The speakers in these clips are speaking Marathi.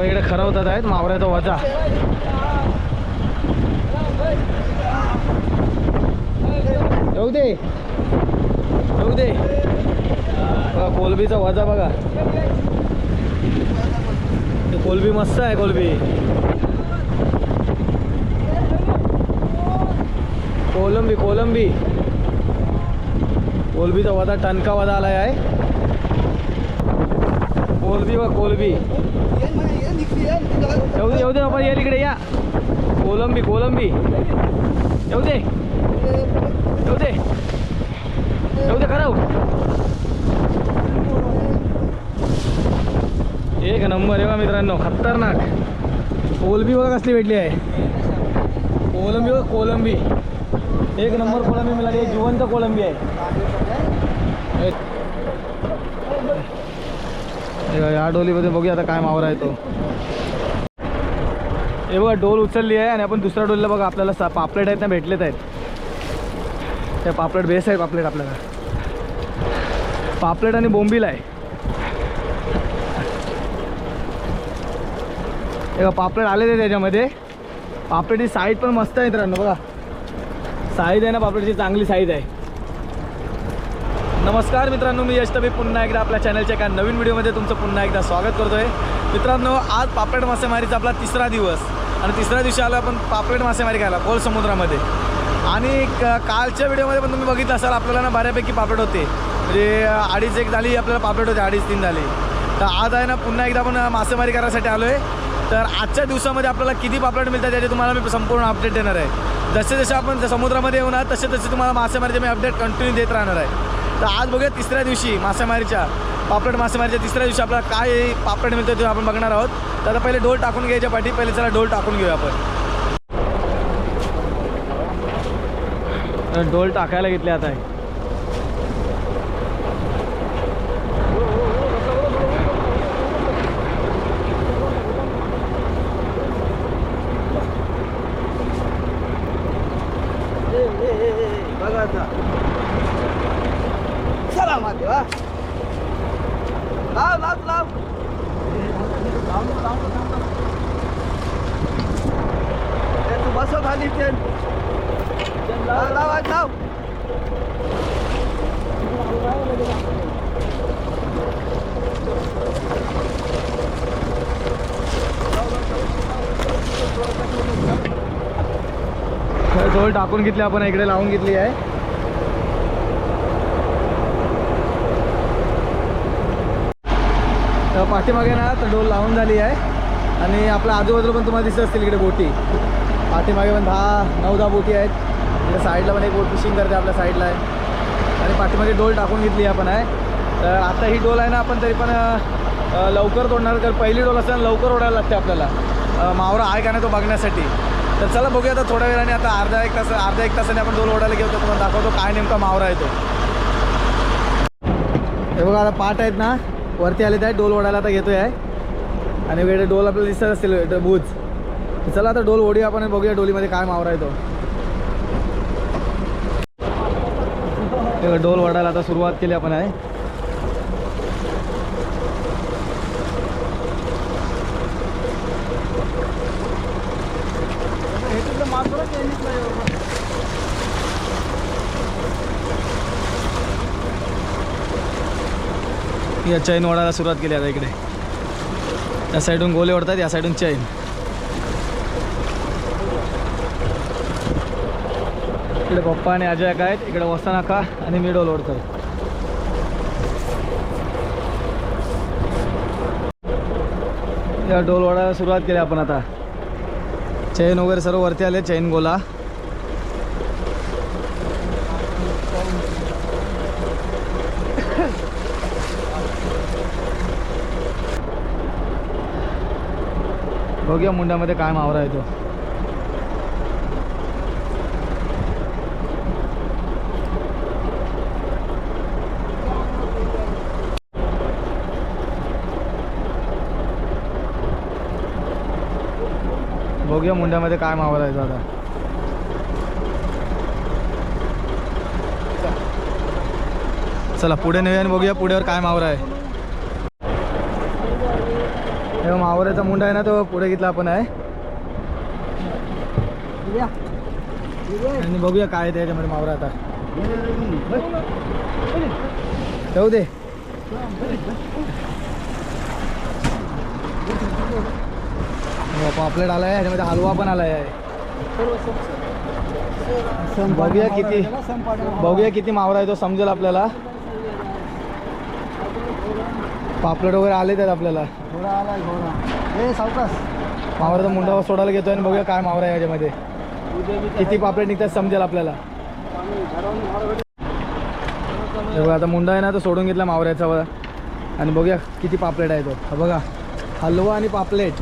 बघा इकडे खरवतात आहेत. मावऱ्याचा वजा. येऊ दे. येऊ दे. बघा कोलबीचा वजा बघा. कोलबी मस्त आहे कोलबी. कोलंबी कोलंबी. कोलबीचा वजा टणका वजा आलाय आहे. कोलबी व कोलबी. येऊ दे येऊ दे बाबा येईल इकडे या. कोलंबी कोलंबी. येऊ दे. येऊ दे. येऊ दे खरं. एक नंबर आहे बा मित्रांनो खतरनाक. कोलंबी बघा कसली भेटली आहे. कोलंबी बघा कोलंबी. एक नंबर कोलंबी मिळाली आहे जिवंत कोलंबी आहे. एक- या डोलीमध्ये बघूया आता काय मावरा आहे तो. हे बघा डोल उचलली आहे आणि आपण दुसऱ्या डोलला बघा आपल्याला सा पापलेट आहेत ना भेटलेत आहेत. त्या पापलेट बेस आहे पापलेट आपल्याला. पापलेट आणि बोंबील आहे. बघा, पापलेट आलेले त्याच्यामध्ये. पापलेटची साईज पण मस्त आहे मित्रांनो बघा. साईज आहे ना पापलेटची चांगली साईज आहे. नमस्कार मित्रांनो मी यश तबी पुन्हा एकदा आपल्या चॅनलच्या एका नवीन व्हिडिओमध्ये तुमचं पुन्हा एकदा स्वागत करतो आहे मित्रांनो आज पापलेट मासेमारीचा आपला तिसरा दिवस. आणि तिसऱ्या दिवशी आलो आपण पापलेट मासेमारी खायला खोल समुद्रामध्ये. आणि क- कालच्या व्हिडिओमध्ये पण तुम्ही बघितलं असाल आपल्याला ना बऱ्यापैकी पापलेट होते. म्हणजे अडीच एक झाली आपल्याला पापलेट होते अडीच तीन झाली तर आज आहे ना पुन्हा एकदा आपण मासेमारी करायसाठी आलो आहे तर आजच्या दिवसामध्ये आपल्याला किती पापलेट मिळतात त्याचे तुम्हाला मी संपूर्ण अपडेट देणार आहे. जसे जसे आपण समुद्रामध्ये येऊन तसे तसे तुम्हाला मासेमारीचे मी अपडेट कंटिन्यू देत राहणार आहे. तर आज बघूया तिसऱ्या दिवशी मासेमारीच्या. पापलेट मासेमारीच्या तिसऱ्या दिवशी आपल्याला काय पापलेट मिळतं ते आपण बघणार आहोत. तर आता पहिले डोल टाकून घ्यायच्या पाठी पहिले चला डोल टाकून घेऊया आपण. डोल टाकायला घेतले आता. बघा आता. चला माते वा लाव लाव लाव. तू बसव खाली चेन लाव लाव आज लाव. टाकून घेतली आपण इकडे लावून घेतली आहे. पाठीमागे ना तर डोल लावून झाली आहे. आणि आपल्या आजूबाजूला पण तुम्हाला दिसत असतील इकडे बोटी. पाठीमागे पण दहा नऊ दहा बोटी आहेत. इकडे साईडला पण एक बोट फिशिंग करते आपल्या साईडला आहे. आणि पाठीमागे डोल टाकून घेतली आपण आहे. तर आता ही डोल आहे ना आपण तरी पण लवकर तोडणार. तर पहिली डोल असताना लवकर ओढायला लागते आपल्याला. मावरा आहे का नाही तो बघण्यासाठी. तर चला बघूया आता थोड्या वेळाने आता अर्धा एक तास अर्धा एक तासाने आपण डोल ओढायला घेऊ तर तुम्हाला दाखवतो काय नेमका मावरा आहे तो. हे बघा आता पाठ आहेत ना. वरती आले आहे डोल ओढायला आता घेतोय आहे. आणि वेळ डोल आपल्याला दिसत असतील भूज तर चला आता डोल ओढूया आपण बघूया डोलीमध्ये काय मावरा येतो डोल ओढायला आता सुरुवात केली आपण आहे. या चैन ओढायला सुरुवात केली आता इकडे. या साईडून गोले ओढतात या साईडून चैन. इकडे पप्पा आणि अजय काय आहेत इकडे वसना का आणि मी डोल ओढतोय या डोल ओढायला सुरुवात केली आपण आता. चैन वगैरे सर्व वरती आले चैन गोला. बघूया मुंड्यामध्ये काय मावरा येतो. बघूया मुंड्यामध्ये काय मावरा येतो आता. चला पुढे नेऊया आणि बघूया पुढेवर काय मावरा आहे. तेव्हा मावऱ्याचा मुंडा आहे ना तो पुढे घेतला आपण आहे. आणि बघूया काय त्याच्यामध्ये मावरा आता. ठेवू दे. हो, पापलेट आलाय याच्यामध्ये हलवा पण आलाय आहे. बघूया किती बघूया किती मावरा आहे तो समजेल आपल्याला. पापलेट वगैरे आले त्यात आपल्याला. घोडा आलाय घोडा. ए सावकाश. मावराचा मुंडा सोडायला घेतोय आणि बघूया काय मावरा आहे याच्यामध्ये. किती पापलेट निघतात समजेल आपल्याला. हे बघा आता मुंडा आहे ना तो सोडून घेतला मावऱ्याचा आणि बघूया किती पापलेट आहे तो. हा बघा हलवा आणि पापलेट.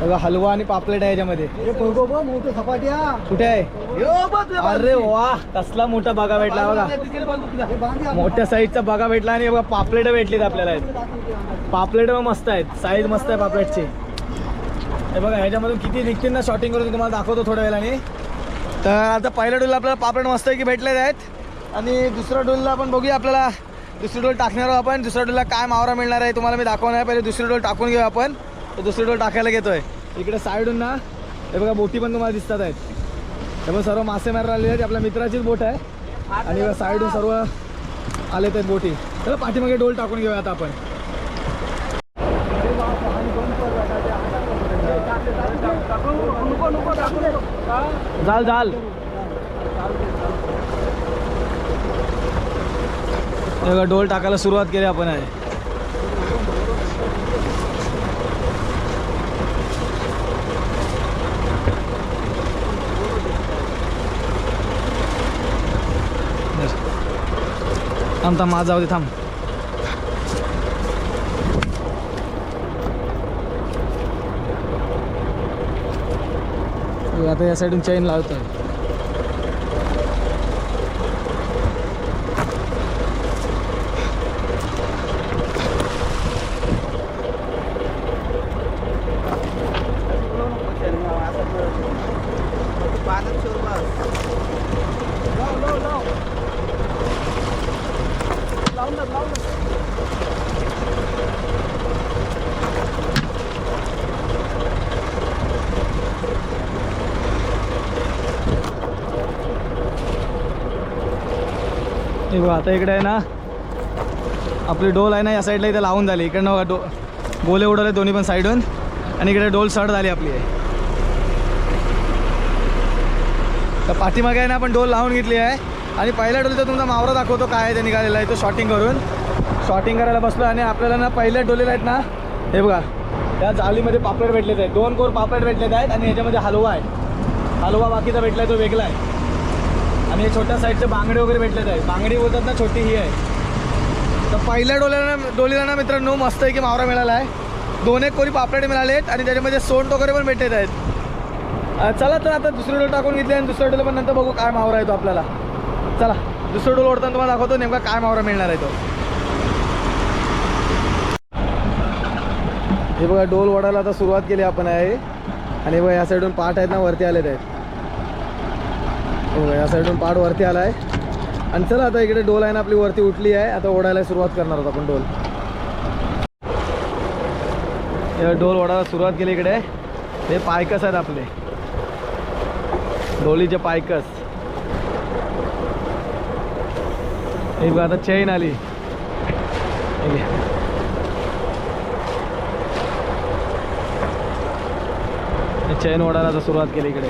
बघा हलवा आणि पापलेट आहे याच्यामध्ये. कुठे आहे? अरे वा कसला मोठा बघा भेटला बघा. मोठ्या साईजचा बघा भेटला आणि बघा पापलेट भेटलीत आपल्याला पापलेट मस्त आहेत. साईज मस्त आहे पापलेटची. हे बघा ह्याच्यामधून किती निघतील ना शॉटिंग करून तुम्हाला दाखवतो थोड्या वेळाने. तर आता पहिल्या डोलला आपल्याला पापलेट मस्त आहे की भेटलेले आहेत. आणि दुसऱ्या डोलला आपण बघूया आपल्याला. दुसरी डोल टाकणार आहोत आपण. दुसऱ्या डोलला काय मावरा मिळणार आहे तुम्हाला मी दाखवणार आहे. पहिले दुसरी डोल टाकून घेऊ आपण. तर दुसरी डोल टाकायला घेतोय. इकडे साईडून ना हे बघा बोटी पण तुम्हाला दिसतात आहेत. त्यामुळे सर्व मासे मारायला आलेले आहेत. आपल्या मित्राचीच बोट आहे. आणि साईडून सर्व आले आहेत बोटी. तर पाठीमागे डोल टाकून घेऊया आता आपण. जाल जाल. बघा डोल टाकायला सुरुवात केली आपण आहे. थांब थांब आज जाऊ दे थांब. आता या साईडून चैन लावतोय. हे बघा आता इकडे आहे ना आपली डोल आहे ना या साईडला इथे लावून झाली. इकडनं बघा डो गोले उडवले दोन्ही पण साईडून आणि इकडे डोल सड झाली आपली. तर पाठीमागे आहे ना आपण डोल लावून घेतली आहे. आणि पहिल्या डोलीचा तुमचा मावरा दाखवतो काय आहे ते निघालेला आहे तो शॉटिंग करून. शॉटिंग करायला बसलो आणि आपल्याला ना पहिल्या डोलेला आहेत ना हे बघा त्या जालीमध्ये पापलेट भेटलेत आहेत. दोन कोर पापलेट भेटलेत आहेत आणि याच्यामध्ये हलवा आहे. हलवा बाकीचा भेटला आहे तो वेगळा आहे. आणि हे छोट्या साईडचे बांगडे वगैरे भेटलेत आहे बांगडी बोलतात ना छोटी ही आहे. तर पहिल्या डोलीला ना डोलीला ना मित्रांनो मस्त आहे की मावरा मिळाला आहे. दोन एक कोरी पापलेट मिळाले आहेत आणि त्याच्यामध्ये सोंट वगैरे पण भेटत आहेत. चला तर आता दुसरी डोल टाकून घेतली आणि दुसऱ्या डोल पण नंतर बघू काय मावरा येतो आपल्याला. चला दुसरं डोल ओढताना तुम्हाला दाखवतो नेमका काय मावरा मिळणार आहे तो. हे बघा डोल ओढायला आता सुरुवात केली आपण आहे. आणि बघा या साईडून पाठ आहेत ना वरती आलेत आहेत. हो या साईडून पाड वरती आला आहे आणि चला आता इकडे डोल आहे ना आपली वरती उठली आहे. आता ओढायला सुरुवात करणार आहोत आपण डोल. हे डोल ओढायला सुरुवात केली इकडे. हे पायकस आहेत आपले. डोलीचे पायकस. हे बघा आता चैन आली. चैन ओढायला आता सुरुवात केली इकडे.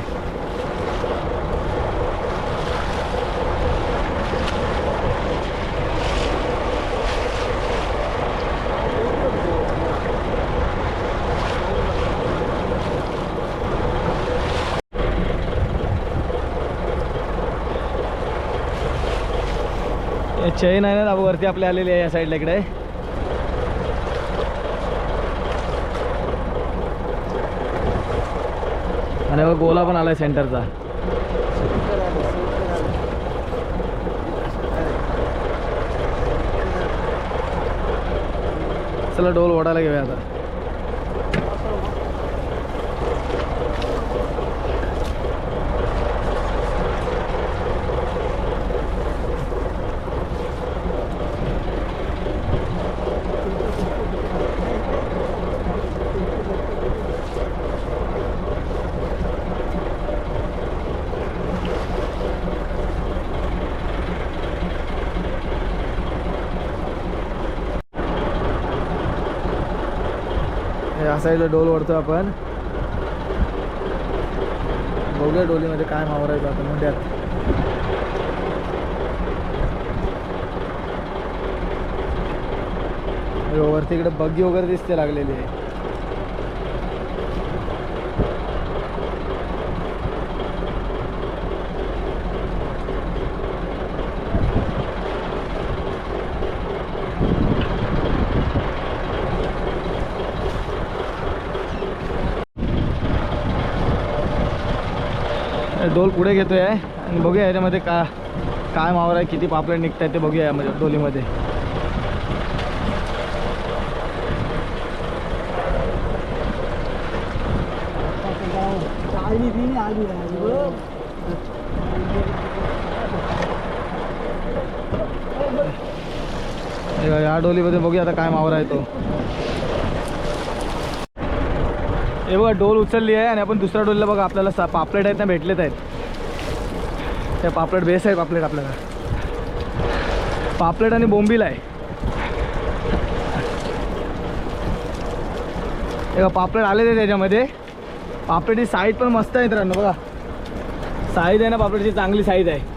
चैन आहे ना वरती आपली आलेली आहे या साईडला इकडे. आणि बघा गोला पण आलाय सेंटरचा चला डोल ओढायला घेऊया आता. या साईडला डोल ओढतो आपण. बघूया डोलीमध्ये काय मावरायचं आता मुंड्यात. वरती इकडे बग्गी वगैरे दिसते लागलेली आहे. डोल पुढे घेतोय आणि बघूया याच्यामध्ये का काय मावर आहे किती पापलेट निघत आहेत ते बघूया यामध्ये डोलीमध्ये. या डोलीमध्ये बघूया आता काय मावर आहे तो. हे बघा डोल उचलली आहे आणि आपण दुसऱ्या डोलीला बघा आपल्याला सा पापलेट आहेत ना भेटलेत आहेत. त्या पापलेट बेस आहे पापलेट आपल्याला. पापलेट आणि बोंबील आहे. हे बघा पापलेट आलेले आहे त्याच्यामध्ये. पापलेटची साईज पण मस्त आहे मित्रांनो बघा. साईज आहे ना पापलेटची चांगली साईज आहे.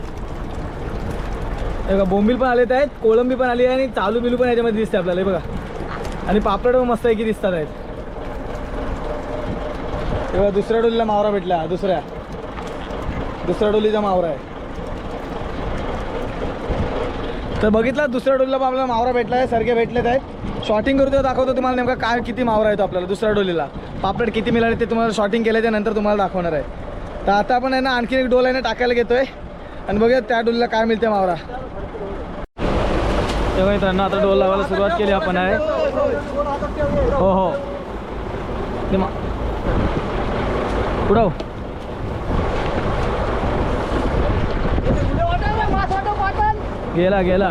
बघा बोंबील पण आलेत आहेत कोळंबी पण आली आहे आणि चालू बिलू पण याच्यामध्ये दिसते आपल्याला हे बघा. आणि पापलेट पण मस्त आहे की दिसतात आहेत. तेव्हा दुसऱ्या डोलीला मावरा भेटला दुसऱ्या. दुसऱ्या डोलीचा मावरा आहे. तर बघितला दुसऱ्या डोलीला पण आपल्याला मावरा भेटला आहे सारखे भेटलेत आहेत शॉटिंग करू तेव्हा दाखवतो तुम्हाला नेमका काय किती मावरा येतो आपल्याला दुसऱ्या डोलीला. पापलेट किती मिळाले ते तुम्हाला शॉटिंग केलं नंतर तुम्हाला दाखवणार आहे. तर आता आपण आहे ना आणखी एक डोल आहे ना टाकायला घेतो आहे आणि बघूया त्या डोलीला काय मिळते मावरा. तेव्हा मित्रांनो आता डोल लावायला सुरुवात केली आपण आहे. हो हो. ते पुढं गेला गेला.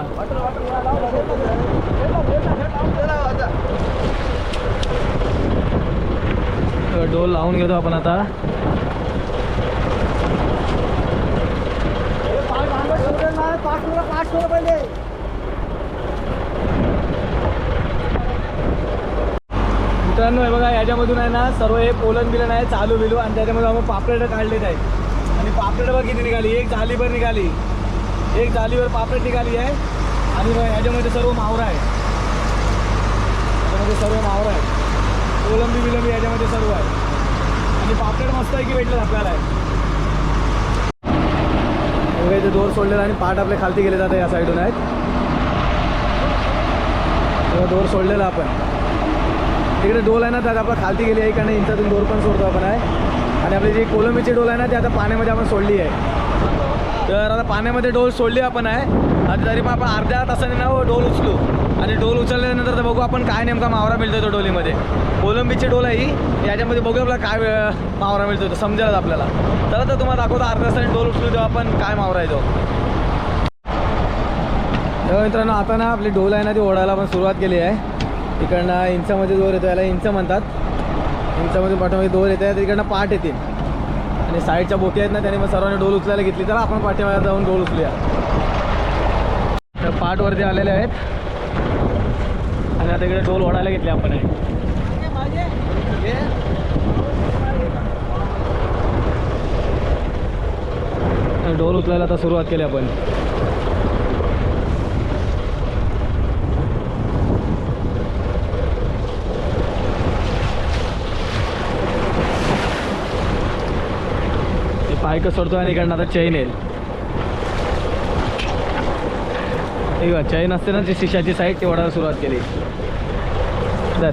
डोल लावून घेतो आपण आता. मित्रांनो हे बघा याच्यामधून आहे ना सर्व हे पोलन बिलन आहे चालू बिलू आणि त्याच्यामध्ये आपण पापलेट काढलेत आहेत आणि पापलेट बघ किती निघाली एक जालीभर निघाली. एक जालीवर पापड निघाली आहे. आणि ह्याच्यामध्ये याच्यामध्ये सर्व मावरा आहे त्याच्यामध्ये सर्व मावरा आहे कोलंबी बिलंबी याच्यामध्ये सर्व आहे आणि पापलेट मस्त आहे की भेटलं आपल्याला. आहे इथे दोर सोडलेला आणि पाठ आपले खालती गेले जाते या साईडून आहेत. तेव्हा दोर सोडलेला आपण. तिकडे डोल आहे ना त्यात आपला खालती गेली आहे कारण इंचातून डोर पण सोडतो आपण आहे. आणि आपली जी कोलंबीची डोल आहे ना ती आता पाण्यामध्ये आपण सोडली आहे. तर आता पाण्यामध्ये डोल सोडली आपण आहे. आणि तरी पण आपण अर्ध्या तासाने ना हो, डोल उचलू. आणि डोल उचलल्यानंतर तर बघू आपण काय नेमका मावरा मिळतो तो डोलीमध्ये. कोलंबीची डोल आहे ही. याच्यामध्ये बघू आपल्याला काय मावरा मिळतो तो. समजेलच आपल्याला. तर तर तुम्हाला दाखवतो अर्ध्या तासाने डोल उचलू तेव्हा आपण काय मावरा येतो तेव्हा मित्रांनो आता ना आपली डोल आहे ना ती ओढायला आपण सुरुवात केली आहे. इकडनं इंचामध्ये दोर येतो याला इंच म्हणतात. इंचामध्ये पाठवून दोर येते तिकडनं पाठ येतील. आणि साईडच्या बोटी आहेत ना त्याने मग सर्वांनी डोल उचलायला घेतली. तर आपण पाठीमागे जाऊन डोल उचलूया. तर पाठवरती आलेले आहेत. आणि आता इकडे डोल ओढायला घेतले आपण आहे. डोल उचलायला आता सुरुवात केली आपण. पायक सोडतो आणि इकडनं आता चैन येईल. ठीक आहे चैन असते ना ती शिशाची साईड ती ओढायला सुरुवात केली. दर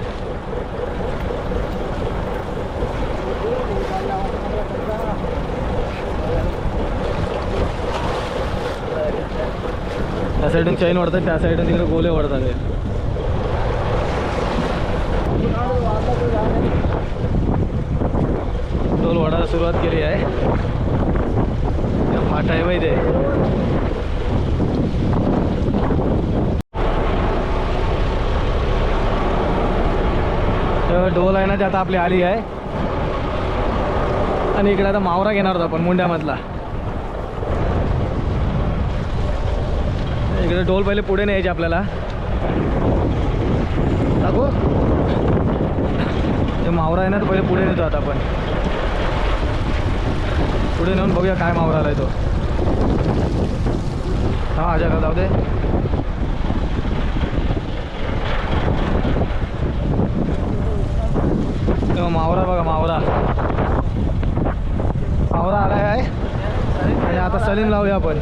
त्या साईडून चैन ओढतात त्या साईडून तिकडे गोले ओढतात टोल डोल ओढायला सुरुवात केली आहे. वाट आहे माहिती आहे. तर डोल आहे ना ते आता आपली आली आहे. आणि इकडे आता मावरा घेणार होतो आपण मुंड्यामधला. इकडे डोल पहिले पुढे न्यायचे आपल्याला. दाखवू. मावरा आहे ना तो पहिले पुढे नेतो आता आपण. पुढे नेऊन बघूया काय मावरा आलाय तो. हा जगा जाऊ दे. तेव्हा मावरा बघा मावरा. मावरा आलाय आहे आणि आता सलीम लावूया आपण.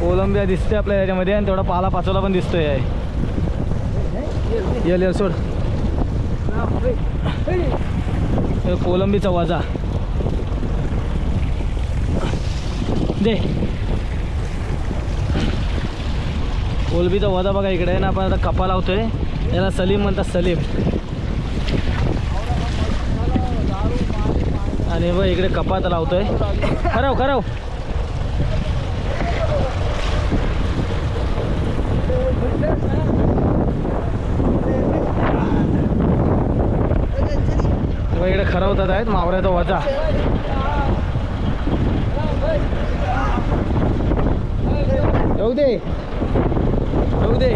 कोलंबिया दिसते आपल्या याच्यामध्ये आणि तेवढा पाला पाचोला पण दिसतोय. आहे येल येल सोड. कोलंबीचा वाजा. दे. कोलंबीचा वाजा बघा इकडे. आहे ना आपण आता कपा लावतोय. याला सलीम म्हणतात सलीम. आणि बघ इकडे कपात लावतोय. खरव खराव. तेव्हा इकडे खरवतात आहेत मावऱ्याचा वजा. येऊ दे. येऊ दे.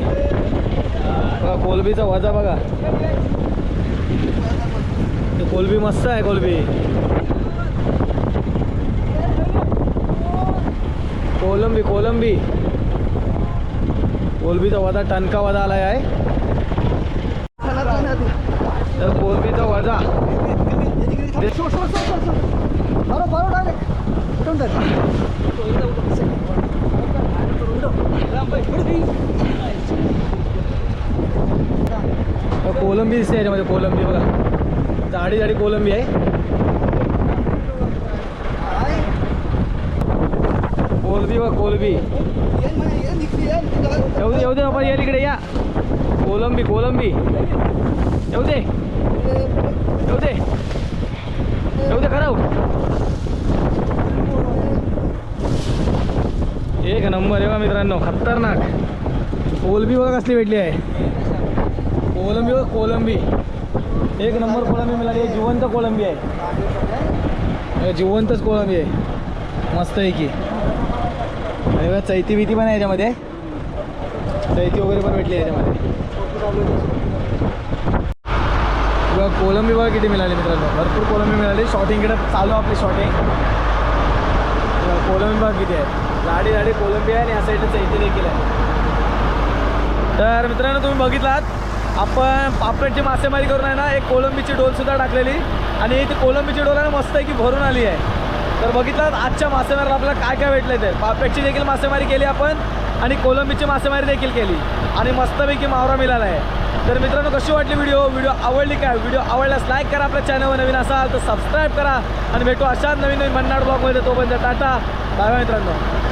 बघा कोलबीचा वजा बघा. कोलबी मस्त आहे कोलबी. कोलंबी कोलंबी. कोलबीचा वजा टणका वजा आलाय आहे. तर कोलबीचा वजा. तर कोलंबी दिसते याच्यामध्ये कोलंबी बघा. जाडी जाडी कोलंबी आहे. कोलबी बघ कोलबी. येऊ दे येऊ दे बाबा या तिकडे या. कोलंबी कोलंबी येऊ दे येऊ दे येऊ दे खरं एक नंबर मित्रांनो खतरनाक. कोलंबी बघा कसली भेटली आहे. कोलंबी बघ कोलंबी. एक नंबर कोलंबी मिळाली आहे जिवंत कोलंबी आहे. जिवंतच कोलंबी आहे. मस्त आहे की. आणि बघा चैती भीती पण आहे याच्यामध्ये. चैती वगैरे पण भेटली आहे याच्यामध्ये. बघा कोलंबी बघा किती मिळाली मित्रांनो. भरपूर कोलंबी मिळाली. शॉटिंग इकडे चालू आपली शॉटिंग कोलंबी बघा किती आहे. झाडी झाडी कोलंबी आहे आणि या साईडला चैती देखील आहे. तर मित्रांनो तुम्ही बघितलात आपण पापलेटची मासेमारी करून आहे ना एक कोलंबीची डोलसुद्धा टाकलेली आणि ती कोलंबीची डोल आहे ना मस्त आहे की भरून आली आहे. तर बघितलात आजच्या मासेमारीला आपल्याला काय काय भेटलं ते? पापलेटची देखील मासेमारी केली आपण आणि कोलंबीची मासेमारी देखील केली आणि मस्तपैकी मावरा मिळाला आहे. तर मित्रांनो कशी वाटली व्हिडिओ व्हिडिओ आवडली काय? व्हिडिओ आवडल्यास लाईक करा आपल्या चॅनलवर नवीन असाल तर सबस्क्राईब करा आणि भेटू अशाच नवीन नवीन भन्नाड ब्लॉगमध्ये तोपर्यंत टाटा. बाय मित्रांनो.